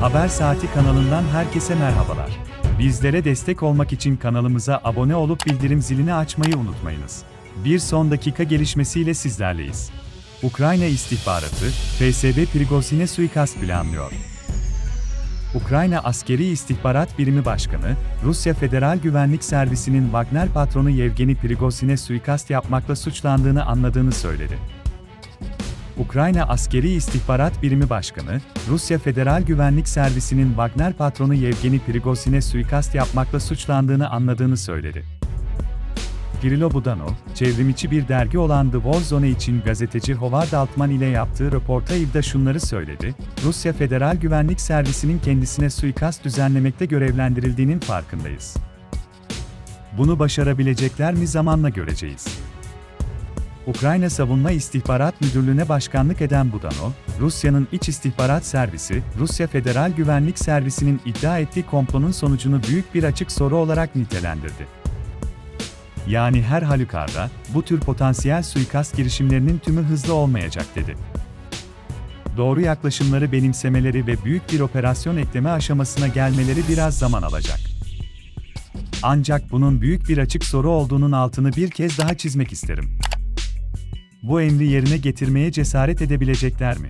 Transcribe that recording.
Haber Saati kanalından herkese merhabalar. Bizlere destek olmak için kanalımıza abone olup bildirim zilini açmayı unutmayınız. Bir son dakika gelişmesiyle sizlerleyiz. Ukrayna istihbaratı, FSB Prigozhin'e suikast planlıyor. Ukrayna Askeri İstihbarat Birimi Başkanı, Rusya Federal Güvenlik Servisi'nin Wagner patronu Yevgeni Prigozhin'e suikast yapmakla suçlandığını anladığını söyledi. Ukrayna Askeri İstihbarat Birimi Başkanı, Rusya Federal Güvenlik Servisi'nin Wagner patronu Yevgeni Prigozhin'e suikast yapmakla suçlandığını anladığını söyledi. Kirilo Budanov, çevrimiçi bir dergi olan The War Zone için gazeteci Howard Altman ile yaptığı röportajda şunları söyledi, Rusya Federal Güvenlik Servisi'nin kendisine suikast düzenlemekte görevlendirildiğinin farkındayız. Bunu başarabilecekler mi zamanla göreceğiz. Ukrayna Savunma İstihbarat Müdürlüğü'ne başkanlık eden Budanov, Rusya'nın İç İstihbarat Servisi, Rusya Federal Güvenlik Servisi'nin iddia ettiği komplonun sonucunu büyük bir açık soru olarak nitelendirdi. Yani her halükarda, bu tür potansiyel suikast girişimlerinin tümü hızlı olmayacak dedi. Doğru yaklaşımları benimsemeleri ve büyük bir operasyon ekleme aşamasına gelmeleri biraz zaman alacak. Ancak bunun büyük bir açık soru olduğunun altını bir kez daha çizmek isterim. Bu emri yerine getirmeye cesaret edebilecekler mi?